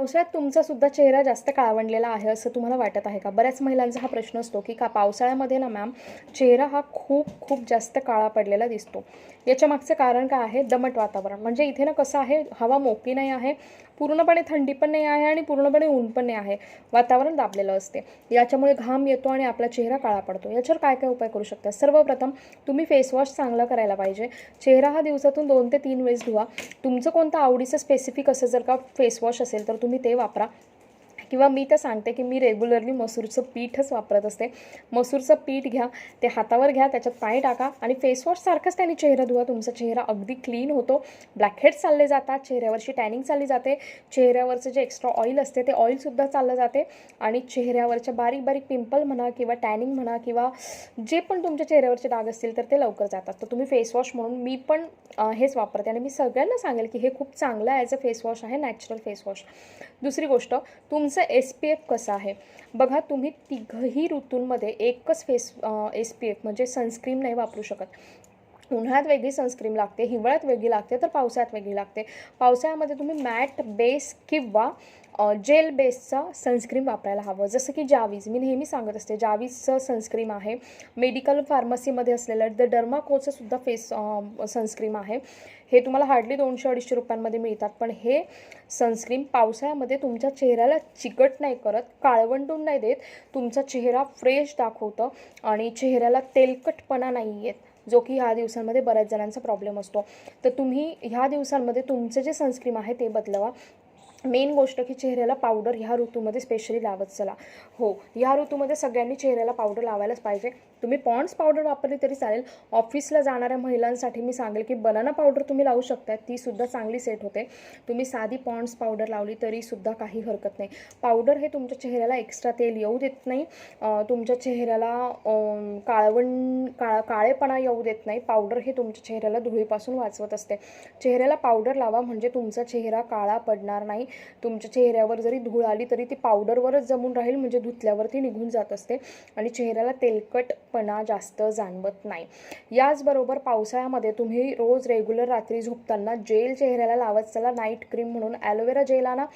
पावसाळ्यात तुमचा सुद्धा चेहरा जास्त काळवंडलेला आहे असं तुम्हाला वाटत आहे का? बऱ्याच महिलांचा हा प्रश्न असतो की का पावसाळ्यामध्ये ना मॅम चेहरा हा खूप खूप जास्त काळा पडलेला दिसतो. याच्या मागचं कारण काय आहे? दमट वातावरण. म्हणजे इथे ना कसं आहे हवा मोकळी नाही आहे पूर्णपणे थंडी पण नाही आहे आणि पूर्णपणे ऊन पण नाही आहे. वातावरण दाबलेलं असते. याच्यामुळे घाम येतो आणि आपला चेहरा काळा पडतो. याच्यावर काय काय उपाय करू शकता? सर्वप्रथम तुम्ही फेसवॉश चांगला करायला पाहिजे. चेहरा हा दिवसातून दोन ते तीन वेळेस धुवा. तुमचं कोणतं आवडीचं स्पेसिफिक असं जर का फेसवॉश असेल तर तुम्ही तुम्ही ते वापरा. किंवा मी तर सांगते की मी रेग्युलरली मसूरचं पीठच वापरत असते. मसूरचं पीठ घ्या ते हातावर घ्या त्याच्यात पाणी टाका आणि फेसवॉशसारखंच त्याने चेहरा धुवा. तुमचा चेहरा अगदी क्लीन होतो. ब्लॅकहेड्स चालले जातात चेहऱ्यावरची टॅनिंग चालली जाते. चेहऱ्यावरचं जे एक्स्ट्रा ऑइल असते ते ऑइलसुद्धा चाललं जाते. आणि चेहऱ्यावरच्या बारीक बारीक पिंपल म्हणा किंवा टॅनिंग म्हणा किंवा जे पण तुमच्या चेहऱ्यावरचे डाग असतील तर ते लवकर जातात. तर तुम्ही फेसवॉश म्हणून मी पण हेच वापरते. आणि मी सगळ्यांना सांगेल की हे खूप चांगलं ॲज अ फेसवॉश आहे नॅचरल फेसवॉश दुसरी गोष्ट तुमचं एस पी एफ कसं आहे? बघा तुम्ही तिघही ऋतूंमध्ये एकच फेस एस पी एफ म्हणजे सनस्क्रीन नाही वापरू शकत. उन्हाळ्यात वेगळी सनस्क्रीम लागते हिवाळ्यात वेगळी लागते तर पावसाळ्यात वेगळी लागते. पावसाळ्यामध्ये तुम्ही मॅट बेस किंवा जेल बेसचा सनस्क्रीम वापरायला हवं. जसं की जावीज मी नेहमी सांगत असते जावीजचं सनस्क्रीम आहे. मेडिकल फार्मसीमध्ये असलेलं द डर्माकोचं सुद्धा फेस सनस्क्रीम आहे. हे तुम्हाला हार्डली दोनशे अडीचशे रुपयांमध्ये मिळतात पण हे सनस्क्रीम पावसाळ्यामध्ये तुमच्या चेहऱ्याला चिकट नाही करत काळवंडून नाही देत तुमचा चेहरा फ्रेश दाखवतं आणि चेहऱ्याला तेलकटपणा नाही येत जो की ह्या दिवसांमध्ये बऱ्याच जणांचा प्रॉब्लेम असतो. तर तुम्ही ह्या दिवसांमध्ये तुमचं जे सनस्क्रीम आहे ते बदलवा. मेन गोष्ट की चेहऱ्याला पावडर ह्या ऋतूमध्ये स्पेशली लावत चला. हो ह्या ऋतूमध्ये सगळ्यांनी चेहऱ्याला पावडर लावायलाच पाहिजे. तुम्ही पॉन्ड्स पावडर वापरली तरी चालेल. ऑफिसला जाणाऱ्या महिलांसाठी मी सांगेल की बनाना पावडर तुम्ही लावू शकता ती सुद्धा चांगली सेट होते. तुम्ही साधी पॉन्ड्स पावडर लावली तरी सुद्धा काही हरकत नाही. पावडर हे तुमच्या चेहऱ्याला एक्स्ट्रा तेल येऊ देत नाही. तुमच्या चेहऱ्याला काळवण काळ काळेपणा येऊ देत नाही. पावडर हे तुमच्या चेहऱ्याला धुळीपासून वाचवत असते. चेहऱ्याला पावडर लावा म्हणजे तुमचा चेहरा काळा पडणार नाही. तुमच्या चेहऱ्यावर जरी धूळ आली तरी ती पावडरवरच जमून राहील म्हणजे धुतल्यावरती निघून जात असते आणि चेहऱ्याला तेलकटपणा जास्त जाणवत नाही. याचबरोबर पावसाळ्यामध्ये तुम्ही रोज रेग्युलर रात्री झोपताना जेल चेहऱ्याला लावत चला नाईट क्रीम म्हणून ॲलोवेरा जेल आणा.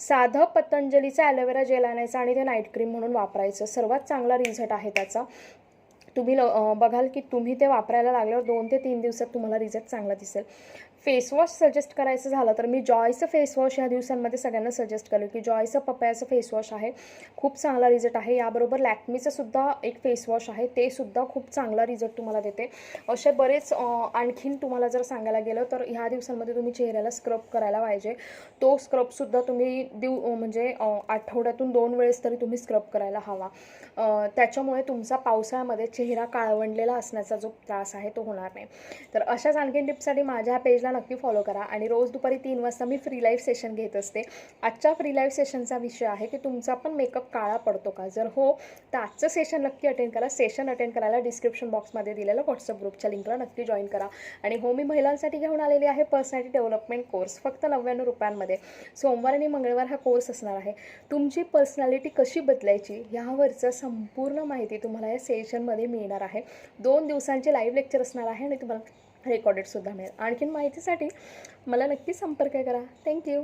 साधं पतंजलीचं ॲलोवेरा जेल आणायचं आणि ते नाईट क्रीम म्हणून वापरायचं. सर्वात चांगला रिझल्ट आहे त्याचा. तुम्ही ल बघाल की तुम्ही ते वापरायला लागल्यावर दोन ते तीन दिवसात तुम्हाला रिझल्ट चांगला दिसेल. फेसवॉश सजेस्ट करायचं झालं तर मी जॉयचं फेसवॉश ह्या दिवसांमध्ये सगळ्यांना सजेस्ट करेल की जॉयचं पपयाचं फेसवॉश आहे. खूप चांगला रिझल्ट आहे. याबरोबर लॅक्मीचं सुद्धा एक फेसवॉश आहे. ते सुद्धा खूप चांगला रिझल्ट तुम्हाला देते. असे बरेच आणखीन तुम्हाला जर सांगायला गेलं तर ह्या दिवसांमध्ये तुम्ही चेहऱ्याला स्क्रब करायला पाहिजे. तो स्क्रबसुद्धा तुम्ही दिव म्हणजे आठवड्यातून दोन वेळेस तरी तुम्ही स्क्रब करायला हवा. त्याच्यामुळे तुमचा पावसाळ्यामध्ये चेहरा काळवंडलेला असण्याचा जो त्रास आहे तो होणार नाही. तर अशाच आणखीन टिप्ससाठी माझ्या पेजला नक्की फॉलो करा. आणि रोज दुपारी तीन वाजता मी फ्री लाईव्ह सेशन घेत असते. आजच्या फ्री लाईव्ह सेशनचा विषय आहे की तुमचा पण मेकअप काळा पडतो का? जर हो तर आजचं सेशन नक्की अटेंड करा. सेशन अटेंड करायला डिस्क्रिप्शन बॉक्समध्ये दिलेलं व्हॉट्सअप ग्रुपच्या लिंकला नक्की जॉईन करा. आणि हो मी महिलांसाठी घेऊन आलेली आहे पर्सनॅलिटी डेव्हलपमेंट कोर्स फक्त नव्याण्णव रुपयांमध्ये. सोमवार आणि मंगळवार हा कोर्स असणार आहे. तुमची पर्सनॅलिटी कशी बदलायची ह्यावरचं संपूर्ण माहिती तुम्हाला या सेशनमध्ये मिळणार आहे. दोन दिवसांचे लाईव्ह लेक्चर असणार आहे आणि तुम्हाला रेकॉर्डेडसुद्धा मिळेल. आणखीन माहितीसाठी मला नक्की संपर्क करा. थँक्यू